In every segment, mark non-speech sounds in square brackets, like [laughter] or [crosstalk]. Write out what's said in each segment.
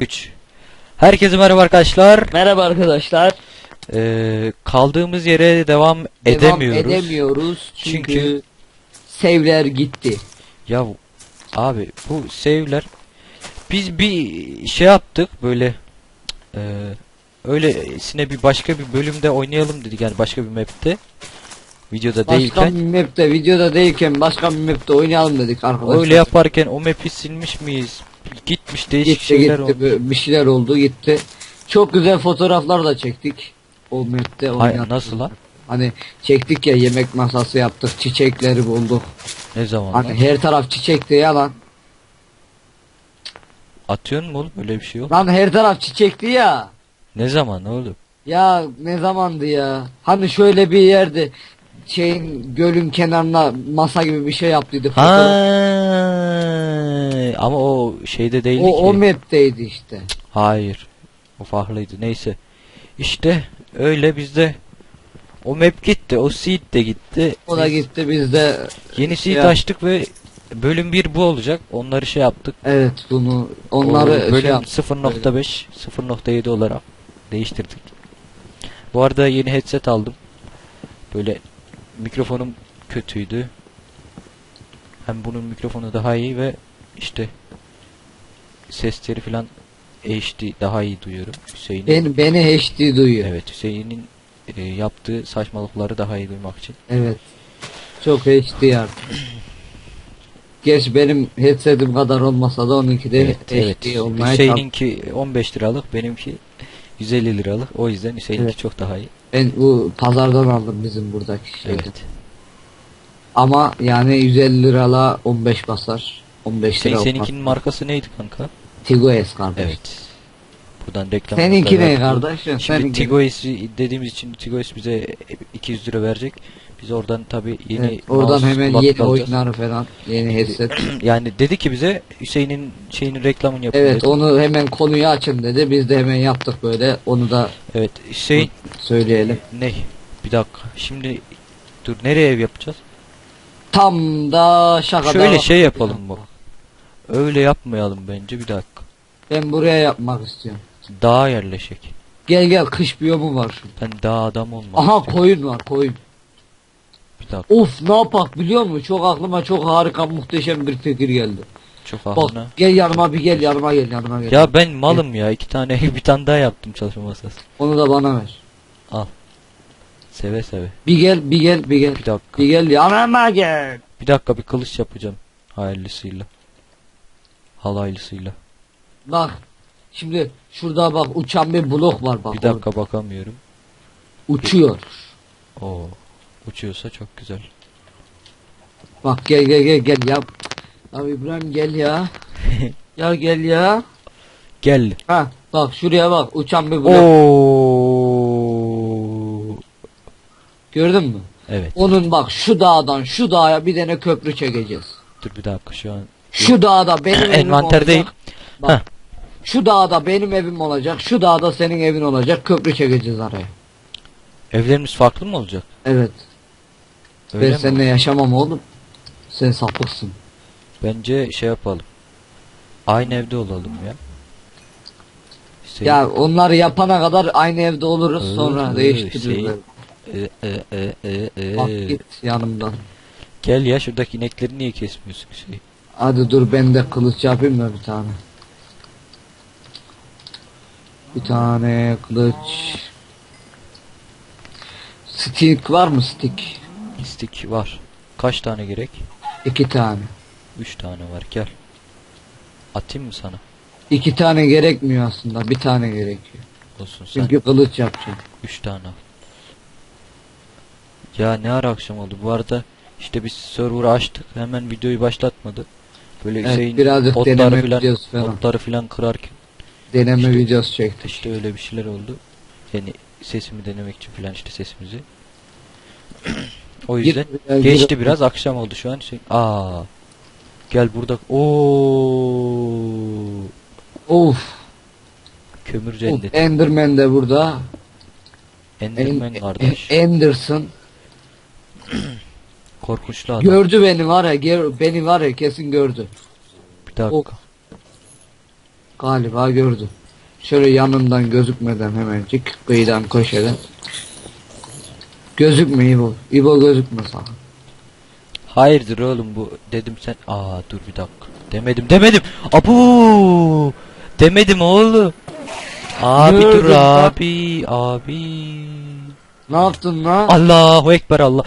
Üç. Herkese merhaba arkadaşlar. Merhaba arkadaşlar. Ee, kaldığımız yere devam, Devam edemiyoruz. edemiyoruz çünkü, Çünkü- save'ler gitti. Ya abi bu save'ler biz bir şey yaptık böyle e, öylesine bir başka bir bölümde oynayalım dedik yani başka bir map'te videoda Başka değilken bir map'te videoda değilken başka bir map'te oynayalım dedik arkadaşlar. öyle yaparken o map'i silmiş miyiz gitmiş değişik gitti şeyler gitti oldu. bir- şeyler oldu gitti. Çok güzel fotoğraflar da çektik. O map'te oynadık. nasıl lan? Hani çektik ya yemek masası yaptık, çiçekleri bulduk. Ne zaman Hani lan? her taraf çiçekti ya lan. Atıyorsun mu oğlum öyle bir şey yok. Lan her taraf çiçekti ya. Ne zaman oğlum? Ya ne zamandı ya? Hani şöyle bir yerde şeyin gölün kenarına masa gibi bir şey yaptıydı. Ha ama o şeyde değildi O, ki. o map'teydi işte. Hayır. O farklıydı. Neyse. İşte öyle bizde o map gitti. O seed de gitti. O da Biz gitti biz de Yeni seed Ya. açtık ve bölüm 1 bu olacak. Onları şey yaptık. evet bunu O onları şey bölüm yap- 0.5 0.7 olarak değiştirdik. Bu arada yeni headset aldım. Böyle mikrofonum kötüydü. Hem bunun mikrofonu daha iyi ve işte sesleri falan HD daha iyi duyuyorum. Hüseyin'in ben, beni HD duyuyor. Evet. Evet Hüseyin'in e, yaptığı saçmalıkları daha iyi duymak için. Çok HD artık. [clears throat] Geç benim headsetim kadar olmasa da onunki de Evet, evet. HD olmaya çalış- Hüseyin'inki 15 liralık, benimki 150 liralık. O yüzden Hüseyin'inki Evet. çok daha iyi. Ben bu pazardan aldım bizim buradaki şeyi. Evet. Ama yani 150 lirala 15 basar. 15 Hüseyin lira seninkinin markası neydi kanka? Tigo S kardeş. Evet. Buradan reklam. Seninki ne kardeşim? Şimdi Seninki. Tigo S'i dediğimiz için Tigo S bize 200 lira verecek. Biz oradan tabi yeni Evet, oradan hemen yeni oyunları falan, yeni headset. [clears throat] Yani dedi ki bize Hüseyin'in şeyinin reklamını yapın evet dedi. onu hemen konuyu açın dedi. Biz de hemen yaptık böyle. Onu da Evet Hüseyin söyleyelim. ne? Bir dakika. Şimdi dur nereye ev yapacağız? Tam da şakada. Şöyle şey yapalım bak. Öyle yapmayalım bence bir dakika. Ben buraya yapmak istiyorum. Dağa yerleşek. Gel gel kış biyomu var. Ben dağ adam olmam. Aha istiyorum. koyun var koyun. Bir dakika. Of ne yapak biliyor musun? Çok aklıma çok harika muhteşem bir fikir geldi. Çok Bak aklına. gel yanıma bir gel yanıma gel yanıma gel. Ya ben malım ya. iki tane [laughs] bir tane daha yaptım çalışma masası. Onu da bana ver. Seve seve. Bir gel bir gel bir gel. Bir dakika. Bir gel yanıma gel. Bir dakika bir kılıç yapacağım. Hayırlısıyla. Halaylısıyla. Bak. Şimdi şurada bak uçan bir blok var bak. Bir dakika bakamıyorum. orada. Uçuyor. Oo. Uçuyorsa çok güzel. Bak gel gel gel gel ya. Ya İbrahim gel ya. [laughs] ya gel ya. Gel. Ha bak şuraya bak uçan bir blok. Oo. Gördün mü? Evet. Onun bak şu dağdan şu dağa bir tane köprü çekeceğiz. Dur bir dakika şu an. Şu dağda benim [laughs] evim Envanterdeyim. Bak. Heh. Şu dağda benim evim olacak. Şu dağda senin evin olacak. Köprü çekeceğiz araya. Evlerimiz farklı mı olacak? Evet. Öyle ben mi? seninle yaşamam oğlum. Sen sapıksın. Bence şey yapalım. Aynı evde olalım ya. Hüseyin- Ya onları yapana kadar aynı evde oluruz Ee, sonra ee, değiştiririz. şey- E, e, e, e, e. Bak git yanımdan. Gel ya şuradaki inekleri niye kesmiyorsun şey? Hadi dur ben de kılıç yapayım da bir tane. Bir tane kılıç. Stick var mı stick? İstik var. Kaç tane gerek? İki tane. Üç tane var gel. Atayım mı sana? İki tane gerekmiyor aslında. Bir tane gerekiyor. Olsun sen. Çünkü kılıç yapacağım. Üç tane. Ya ne ara akşam oldu. Bu arada işte biz server açtık. Hemen videoyu başlatmadı. Böyle Evet, Hüseyin birazcık otları filan, falan. otları filan kırarken Deneme İşte- videosu çektik. işte öyle bir şeyler oldu. Yani sesimi denemek için filan işte sesimizi. [clears throat] o yüzden Gir- gir- geçti biraz akşam oldu şu an. Şey, aa. Gel burada. Oo. Of. Kömür cenneti. Enderman de burada. Enderman En- kardeş. Anderson. [clears throat] korkunçlu adam. Gördü beni var ya ger- beni var ya kesin gördü. bir dakika. o- Galiba gördü. Şöyle yanından gözükmeden hemencik kıyıdan köşeden. Gözükme İbo. İbo gözükme sakın. Hayırdır oğlum bu dedim sen. Aa dur bir dakika. Demedim demedim. Abu. Demedim oğlum. Abi dur Gördüm bak. abi abi. Ne yaptın lan? Allahu ekber Allah.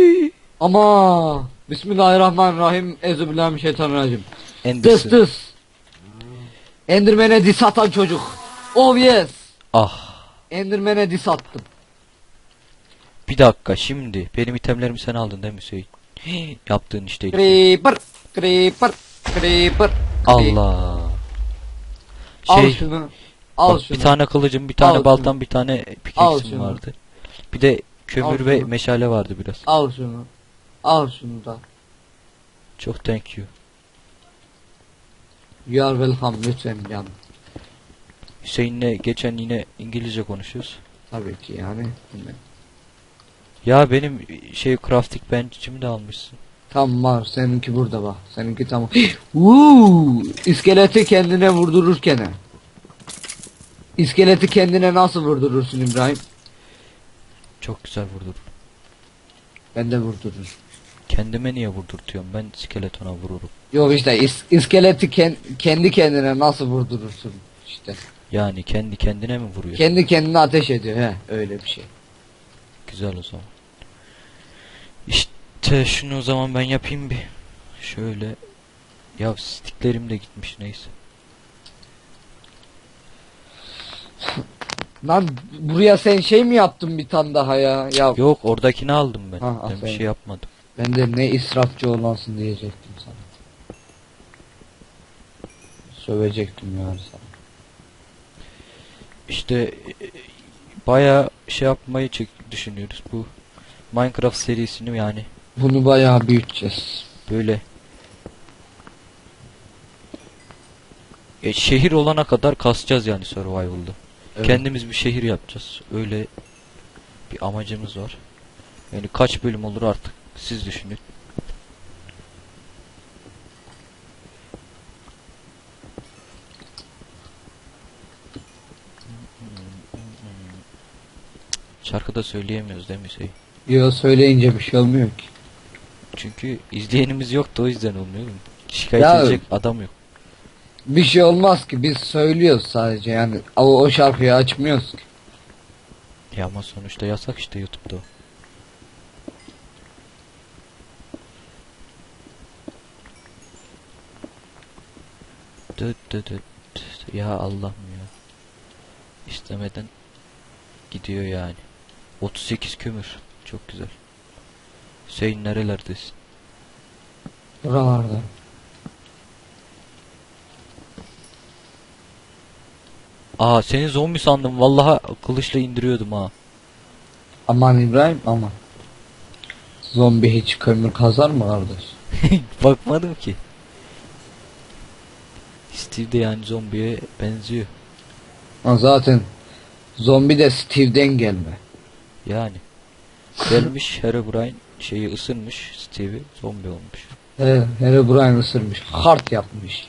[gasps] Ama Bismillahirrahmanirrahim. Ezübillahimineşşeytanirracim. Tıs Endişsin. tıs. Enderman'e dis atan çocuk. Oh yes. Ah. Enderman'e dis attım. Bir dakika şimdi benim itemlerimi sen aldın değil mi Hüseyin? [gasps] Yaptığın işte. Creeper. Creeper. Creeper. Allah. Al Şey şunu. Al bak, şunu. bir tane kılıcım, bir tane Al baltam, bir tane Al pickaxe'im şunu. vardı. Bir de kömür Al ve şunu. meşale vardı biraz. Al şunu. Al şunu da. Çok thank you. You are welcome lütfen canım. Hüseyin'le geçen yine İngilizce konuşuyoruz. Tabii ki yani. Ya benim şey crafting bench'imi de almışsın. Tam var. Seninki burada bak. Seninki tamam. Uuu, iskeleti kendine vurdururken. he. İskeleti kendine nasıl vurdurursun İbrahim? Çok güzel vurdur. Ben de vurdururum. Kendime niye vurdurtuyorum? Ben skeletona vururum. Yok işte is- iskeleti ken- kendi kendine nasıl vurdurursun işte. Yani kendi kendine mi vuruyor? Kendi kendine ateş ediyor he öyle bir şey. Güzel o zaman. İşte şunu o zaman ben yapayım bir. Şöyle. Ya sticklerim de gitmiş neyse. Lan buraya sen şey mi yaptın bir tane daha ya? Ya Yok oradakini aldım ben. Ha, ben bir şey yapmadım. ben de ne israfçı olansın diyecektim sana. Sövecektim yani sana. İşte e, baya şey yapmayı düşünüyoruz bu Minecraft serisini yani Bunu bayağı büyüteceğiz. böyle e, şehir olana kadar kasacağız yani survival'da. Evet. Kendimiz bir şehir yapacağız. Öyle bir amacımız var. Yani kaç bölüm olur artık siz düşünün. Şarkı da söyleyemiyoruz değil mi Hüseyin? Yo söyleyince bir şey olmuyor ki. Çünkü izleyenimiz yoktu o yüzden olmuyor mu? Şikayet Ya- edecek adam yok. Bir şey olmaz ki biz söylüyoruz sadece yani o, o şarkıyı açmıyoruz ki. Ya ama sonuçta yasak işte YouTube'da o. Dıt dıt dıt. Ya Allah'ım ya. İstemeden gidiyor yani. 38 kömür. Çok güzel. Hüseyin nerelerdesin? Buralarda. Aa seni zombi sandım. Vallahi kılıçla indiriyordum ha. Aman İbrahim aman. Zombi hiç kömür kazar mı kardeş? [laughs] Bakmadım ki. Steve de yani zombiye benziyor. Ha, zaten zombi de Steve'den gelme. Yani. Gelmiş Herobrine şeyi ısırmış Steve'i zombi olmuş. He, Herobrine ısırmış. Hard yapmış.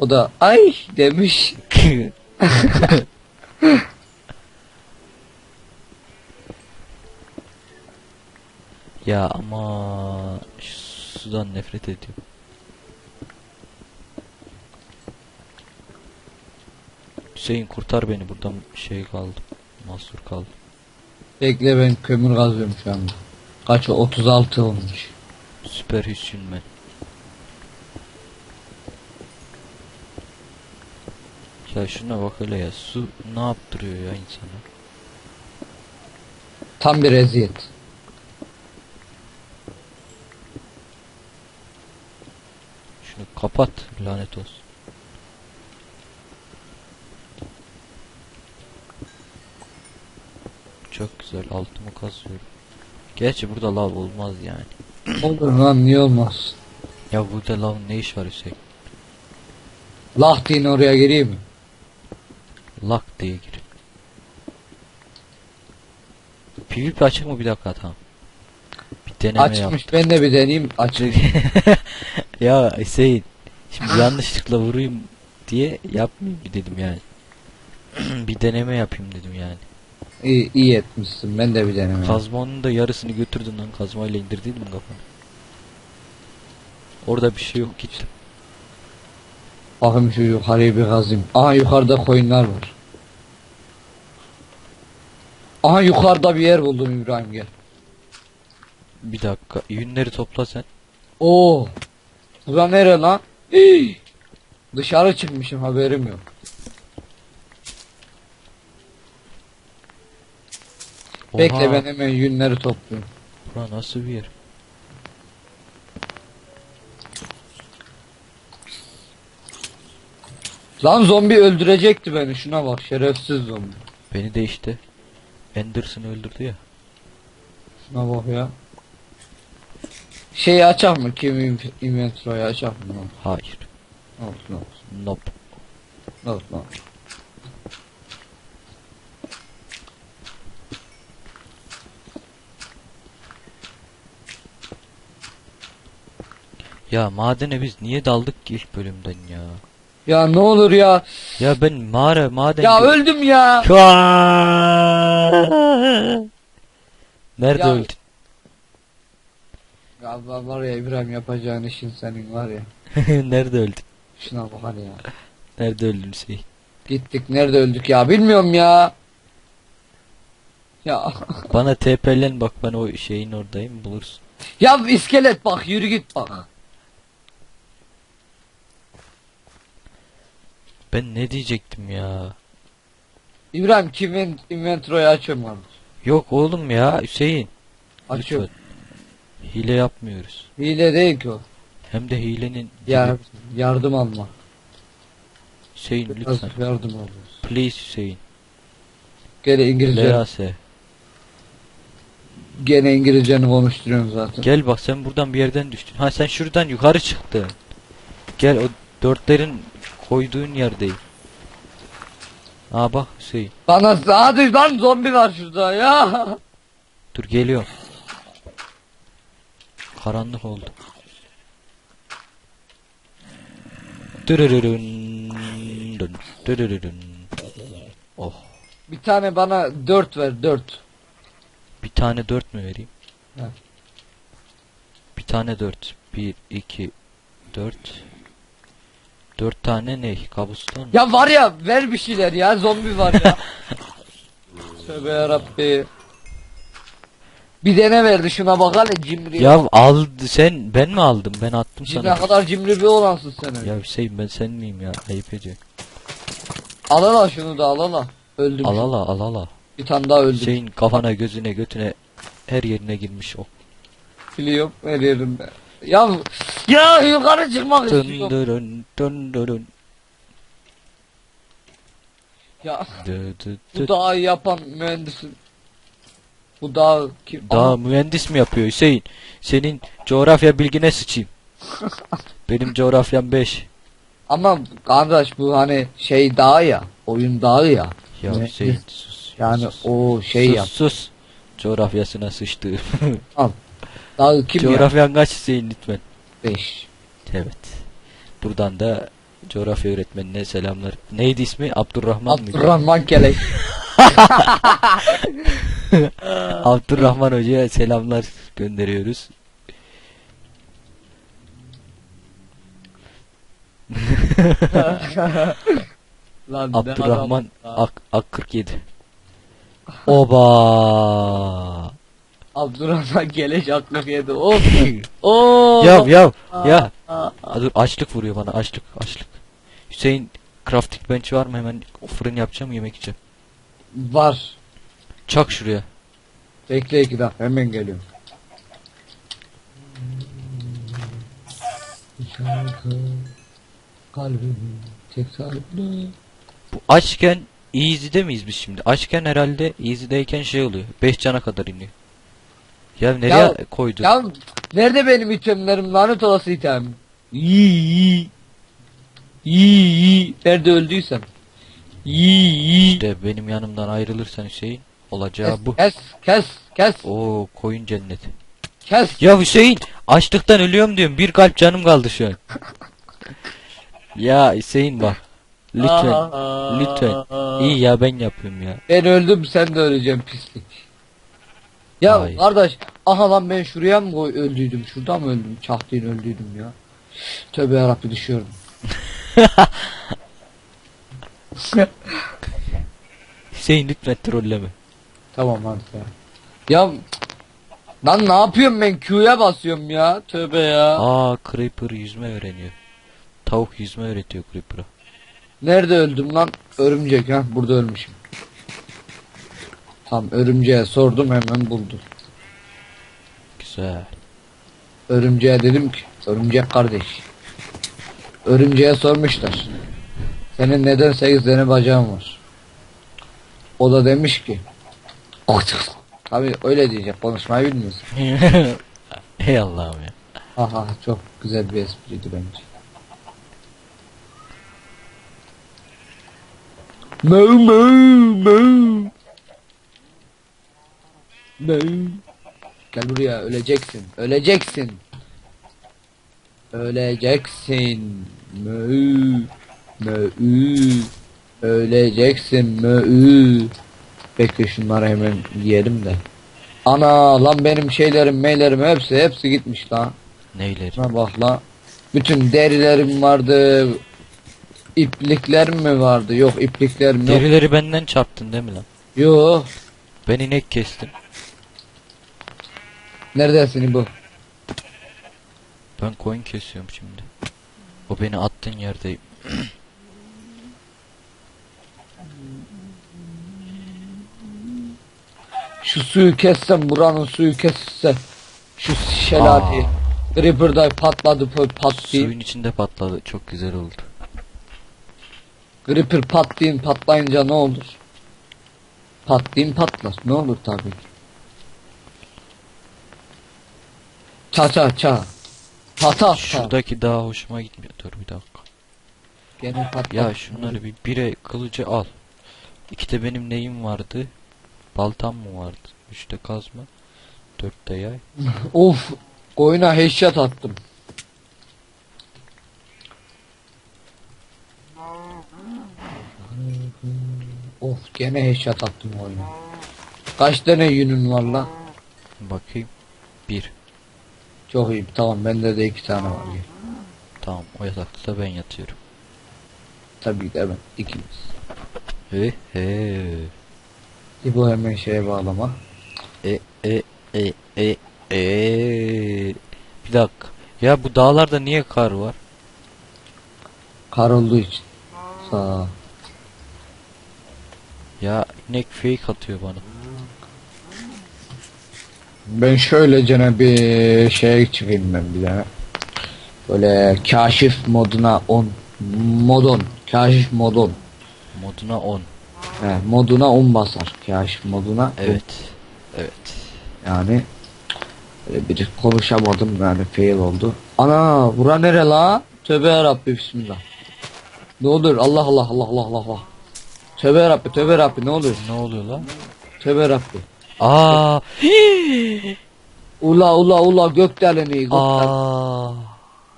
O da ay demiş. [laughs] ya ama sudan nefret ediyorum. Hüseyin kurtar beni buradan şey kaldı. Mahsur kaldı. Bekle ben kömür kazıyorum şu anda. Kaç o? 36 olmuş. Süper Hüsyin ben. Ya şuna bak hele ya su ne yaptırıyor ya insana. Tam bir eziyet. Şunu kapat lanet olsun. Çok güzel altımı kazıyorum. Gerçi burada lav olmaz yani. Olur lan niye olmaz? Ya burada lav ne iş var Hüseyin? Lah deyin oraya gireyim mi? Lak diye gir. PvP açık mı bir dakika tamam. Bir deneme Açmış ben de bir deneyeyim. Yaptım. [laughs] ya Hüseyin. Şimdi yanlışlıkla vurayım diye yapmayayım dedim yani. [clears throat] bir deneme yapayım dedim yani. İyi, iyi etmişsin. Ben de bir deneyim. Kazmanın da yarısını götürdün lan kazmayla indirdiydim kafanı. Orada bir şey yok gittim. Bakayım şu yukarıyı bir kazayım. Aha yukarıda koyunlar var. Aha yukarıda bir yer buldum İbrahim gel. Bir dakika yünleri topla sen. Oo. Bura nere lan? Hii! Dışarı çıkmışım haberim yok. Bekle Oha, ben hemen yünleri topluyorum. Bura nasıl bir yer? Lan zombi öldürecekti beni şuna bak şerefsiz zombi. Beni de işte Anderson öldürdü ya. Şuna bak ya. Şeyi açak mı? Kim inventory'ı açak mı? Hayır. Olsun olsun. Nope. Olsun olsun. Ya madene biz niye daldık ki ilk bölümden ya? Ya ne olur ya. Ya ben mağara maden Ya öldüm ya. Nerede Ya- öldün? Ya var ya İbrahim yapacağın işin senin var ya. [laughs] Nerede öldün? Şuna bak ya. Nerede öldün Hüseyin? Gittik nerede öldük ya bilmiyorum ya. Ya Bana TP'len bak ben o şeyin oradayım bulursun. ya iskelet bak yürü git bak. Ben ne diyecektim ya? İbrahim kimin inventory'ı açıyorum abi. Yok oğlum ya Hüseyin. Açıyorum. Lütfen. Hile yapmıyoruz. Hile değil ki o. Hem de hilenin Ya yardım alma. Hüseyin Biraz lütfen. yardım alıyoruz. Please Hüseyin. Gene İngilizce. LAS. Gene İngilizceni konuşturuyorsun zaten. Gel bak sen buradan bir yerden düştün. Ha sen şuradan yukarı çıktın. Gel o dörtlerin koyduğun yerdeyim. Aa bak Hüseyin. Bana hadi lan zombi var şurada ya. Dur geliyorum. Karanlık oldu. Dın, dırırırın. Oh. Bir tane bana dört ver dört. Bir tane dört mü vereyim? Evet. Bir tane dört. Bir, iki, dört. Dört tane ne? Kabuston mu? Ya var ya ver bir şeyler ya zombi var ya. [laughs] Tövbe yarabbi. Bir dene verdi şuna bak hele cimri. Ya aldı sen ben mi aldım? Ben attım Cimri sana. ne kadar cimri bir olansın sen öyle. Ya Hüseyin ben sen miyim ya? Ayıp ediyor. Al ala şunu da al ala. Öldüm. Al ala al ala. Bir tane daha öldüm. Hüseyin kafana gözüne götüne her yerine girmiş o. Biliyorum her yerimde. Ya ya yukarı çıkmak istiyorum. Dındırın dındırın. Ya Dı dı bu dı. dağı yapan mühendisin. Bu dağ kim? Daha Aha, mühendis mi yapıyor Hüseyin? Senin coğrafya bilgine sıçayım. [laughs] Benim coğrafyam 5. Ama kardeş bu hani şey dağı ya. Oyun dağı ya. Ya Ne? Hüseyin sus. Yani sus. o şey sus, yap. sus. Coğrafyasına sıçtı. [laughs] Dağı kim ya? Coğrafyan kaç Hüseyin lütfen. 5. Evet. Buradan da coğrafya öğretmenine selamlar. Neydi ismi? Abdurrahman mıydı? Abdurrahman Kelek. [laughs] Abdurrahman Hoca'ya selamlar gönderiyoruz. [laughs] Lan ne Abdurrahman adam- Ak, Ak 47. [laughs] Oba. Abdurrahman Keleş aklım yedi. Of. Oo. Yav yav ya. Aa, dur açlık vuruyor bana açlık açlık. Hüseyin crafting bench var mı hemen fırın yapacağım yemek yiyeceğim. Var. Çak şuraya. Bekle iki dakika hemen geliyorum. Şarkı kalbim. Bu açken easy'de miyiz biz şimdi? Açken herhalde easy'deyken şey oluyor. 5 cana kadar iniyor. Ya nereye Ya- koydun? Ya nerede benim itemlerim lanet olası item? İyi iyi. Nerede öldüysem. İyi. İşte benim yanımdan ayrılırsan Hüseyin olacağı Kes, bu. kes kes kes. Oo koyun cenneti. Kes. Ya Hüseyin açlıktan ölüyorum diyorum. Bir kalp canım kaldı şu an. ya Hüseyin bak. Lütfen. Lütfen. İyi ya ben yapıyorum ya. Ben öldüm sen de öleceksin pislik. Ya Hayır. kardeş aha lan ben şuraya mı koy- öldüydüm şurada mı öldüm çahtayın öldüydüm ya. Tövbe yarabbi düşüyorum. [laughs] Hüseyin lütfen trolleme. tamam hadi ya. Ya lan ne yapıyorum ben Q'ya basıyorum ya tövbe ya. Aa Creeper yüzme öğreniyor. Tavuk yüzme öğretiyor Creeper'a. Nerede öldüm lan? Örümcek ha burada ölmüşüm. Tam örümceğe sordum hemen buldu. Güzel. Örümceğe dedim ki örümcek kardeş. Örümceğe sormuşlar. Senin neden 8 tane bacağın var? O da demiş ki Tabi öyle diyecek konuşmayı bilmiyorsun. [laughs] Ey Allah'ım ya. Aha çok güzel bir espriydi bence. Mö mö mö. Mö. Gel buraya öleceksin. Öleceksin. Öleceksin. Mö. Mö. Öleceksin. Mö. Bekle şunları hemen yiyelim de. Ana lan benim şeylerim meylerim hepsi hepsi gitmiş lan. Neyleri? Şuna bak la. Bütün derilerim vardı. İpliklerim mi vardı? Yok ipliklerim yok. Derileri benden çarptın değil mi lan? Yok. Ben inek kestim. Neredesin bu? Ben koyun kesiyorum şimdi. O beni attığın yerdeyim. [clears throat] Şu suyu kessem buranın suyu kesse. Şu şelaleyi. Creeper'da patladı pat diye. Suyun içinde patladı. Çok güzel oldu. Creeper patlayın patlayınca ne olur? Patlayın patlar. Ne olur tabii ki. Ça ça ça. Pata ta. Şuradaki daha hoşuma gitmiyor. Dur bir dakika. Gene patlat. Ya şunları bir bire kılıcı al. İkide benim neyim vardı? Baltam mı vardı? Üçte kazma. Dörtte yay. [laughs] Of. Koyuna headshot attım. Of gene headshot attım oyuna. Kaç tane yünün var lan? Bakayım. Bir. Çok iyi tamam bende de iki tane var. ya. Tamam o yatakta da ben yatıyorum. Tabii ki evet ikimiz. He he. İbo hemen şeye bağlama. E e e e e. Bir dakika. Ya bu dağlarda niye kar var? Kar olduğu için. Sağ. Ya inek fake atıyor bana. Ben şöylece bir şeye çıkayım ben bir tane. Böyle kaşif moduna 10 modon kaşif modon Moduna 10. He, moduna 10 basar kaşif moduna Evet. Evet. yani bir konuşamadım yani fail oldu ana bura nere la tövbe yarabbi bismillah ne olur Allah Allah Allah Allah Allah Allah tövbe yarabbi tövbe yarabbi ne olur Ne oluyor lan? tövbe yarabbi Aa. [gasps] ula ula ula gökdeleni gökdelen Aa.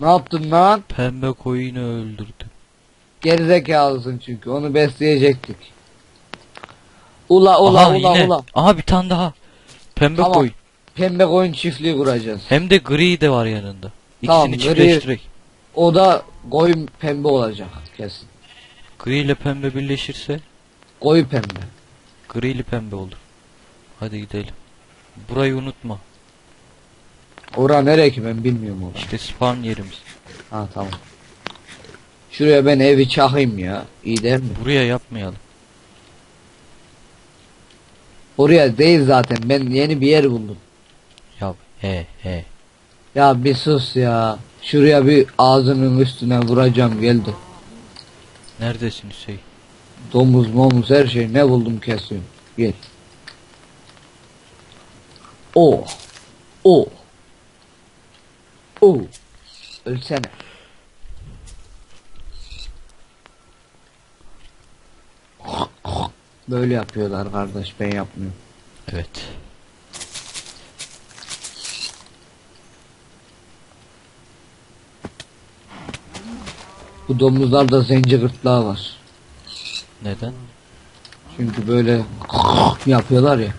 ne yaptın lan Pembe koyunu öldürdü. Gerizekalısın çünkü onu besleyecektik. Ula ula Aha, ula yine. ula. Aha bir tane daha. Pembe Tamam. koyun. Pembe koyun çiftliği kuracağız. Hem de gri de var yanında. İkisini Tamam, gri-. O da koyun pembe olacak kesin. Gri ile pembe birleşirse Koyu pembe. gri ile pembe olur. Hadi gidelim. Burayı unutma. Ora nereye ki ben bilmiyorum orayı. İşte spawn yerimiz. Ha tamam. Şuraya ben evi çakayım ya. İyi der mi? Buraya yapmayalım. Oraya değil zaten. Ben yeni bir yer buldum. Ya he he. Ya bir sus ya. Şuraya bir ağzının üstüne vuracağım geldi. Neredesin Hüseyin? Domuz momuz her şey ne buldum kesiyorum. Gel. O. O. O. Ölsene. Böyle yapıyorlar kardeş ben yapmıyorum. Evet. Bu domuzlarda zenci gırtlağı var. Neden? Çünkü böyle yapıyorlar ya.